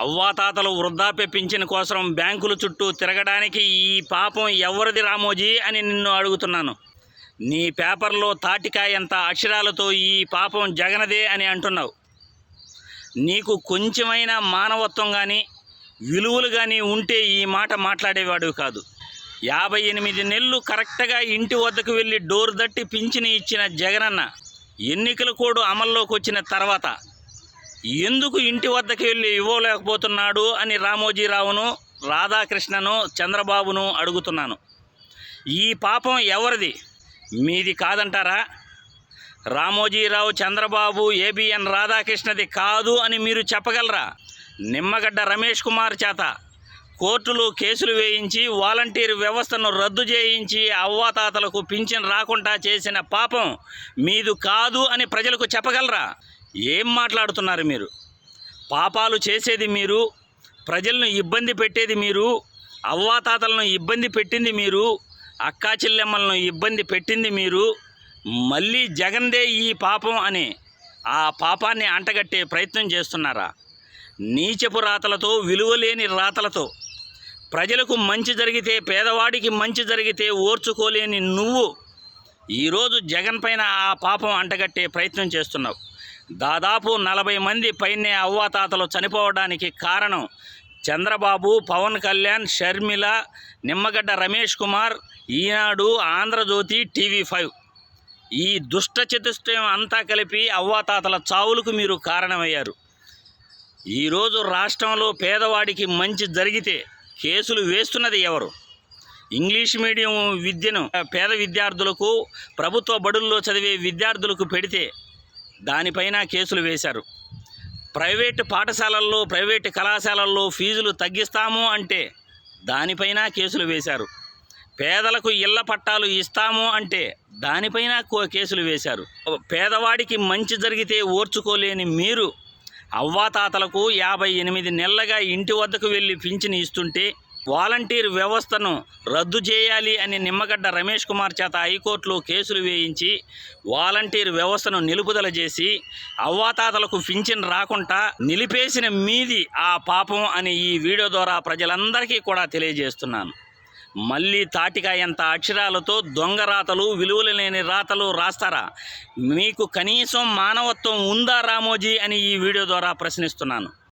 అవ్వాతాతలు వృద్ధాప్య పింఛన్ కోసం బ్యాంకుల చుట్టూ తిరగడానికి ఈ పాపం ఎవరిది రామోజీ అని నిన్ను అడుగుతున్నాను. నీ పేపర్లో తాటికాయంత అక్షరాలతో ఈ పాపం జగనదే అని అంటున్నావు. నీకు కొంచెమైనా మానవత్వం కానీ విలువలు కానీ ఉంటే ఈ మాట మాట్లాడేవాడు కాదు. యాభై ఎనిమిది నెలలు కరెక్ట్గా ఇంటి వద్దకు వెళ్ళి డోర్ దట్టి పింఛని ఇచ్చిన జగనన్న ఎన్నికల కోడ్ అమల్లోకి వచ్చిన తర్వాత ఎందుకు ఇంటి వద్దకు వెళ్ళి ఇవ్వలేకపోతున్నాడు అని రామోజీరావును రాధాకృష్ణను చంద్రబాబును అడుగుతున్నాను. ఈ పాపం ఎవరిది? మీది కాదంటారా? రామోజీరావు చంద్రబాబు ఏబిఎన్ రాధాకృష్ణది కాదు అని మీరు చెప్పగలరా? నిమ్మగడ్డ రమేష్ కుమార్ చేత కోర్టులో కేసులు వేయించి వాలంటీర్ వ్యవస్థను రద్దు చేయించి అవ్వాతాతలకు పింఛన్ రాకుండా చేసిన పాపం మీదు కాదు అని ప్రజలకు చెప్పగలరా? ఏం మాట్లాడుతున్నారు మీరు? పాపాలు చేసేది మీరు ప్రజలను ఇబ్బంది పెట్టేది మీరు అవ్వాతాతలను ఇబ్బంది పెట్టింది మీరు అక్కా చెల్లెమ్మలను ఇబ్బంది పెట్టింది మీరు మళ్ళీ జగందే ఈ పాపం అని ఆ పాపాన్ని అంటగట్టే ప్రయత్నం చేస్తున్నారా? నీచపు రాతలతో విలువలేని రాతలతో ప్రజలకు మంచి జరిగితే పేదవాడికి మంచి జరిగితే ఓర్చుకోలేని నువ్వు ఈరోజు జగన్ పైన ఆ పాపం అంటగట్టే ప్రయత్నం చేస్తున్నావు. దాదాపు నలభై మంది పైనే అవ్వాతాతలు చనిపోవడానికి కారణం చంద్రబాబు పవన్ కళ్యాణ్ షర్మిల నిమ్మగడ్డ రమేష్ కుమార్ ఈనాడు ఆంధ్రజ్యోతి టీవీ ఫైవ్. ఈ దుష్ట చతుష్టయం అంతా కలిపి అవ్వాతాతల చావులకు మీరు కారణమయ్యారు. ఈరోజు రాష్ట్రంలో పేదవాడికి మంచి జరిగితే కేసులు వేస్తున్నది ఎవరు? ఇంగ్లీష్ మీడియం విద్యను పేద విద్యార్థులకు ప్రభుత్వ బడుల్లో చదివే విద్యార్థులకు పెడితే దానిపైన కేసులు వేశారు. ప్రైవేటు పాఠశాలల్లో ప్రైవేటు కళాశాలల్లో ఫీజులు తగ్గిస్తాము అంటే దానిపైన కేసులు వేశారు. పేదలకు ఇళ్ళ పట్టాలు ఇస్తాము అంటే దానిపైన కో- కేసులు వేశారు. పేదవాడికి మంచి జరిగితే ఓర్చుకోలేని మీరు అవ్వాతాతలకు యాభై ఎనిమిది నెలలుగా ఇంటి వద్దకు వెళ్ళి పింఛను ఇస్తుంటే వాలంటీర్ వ్యవస్థను రద్దు చేయాలి అని నిమ్మగడ్డ రమేష్ కుమార్ చేత హైకోర్టులో కేసులు వేయించి వాలంటీర్ వ్యవస్థను నిలుపుదల చేసి అవ్వాతాతలకు పింఛన్ రాకుండా నిలిపేసిన మీది ఆ పాపం అని ఈ వీడియో ద్వారా ప్రజలందరికీ కూడా తెలియజేస్తున్నాను. మళ్ళీ తాటికాయంత అక్షరాలతో దొంగ రాతలు విలువలు లేని రాతలు రాస్తారా? మీకు కనీసం మానవత్వం ఉందా రామోజీ అని ఈ వీడియో ద్వారా ప్రశ్నిస్తున్నాను.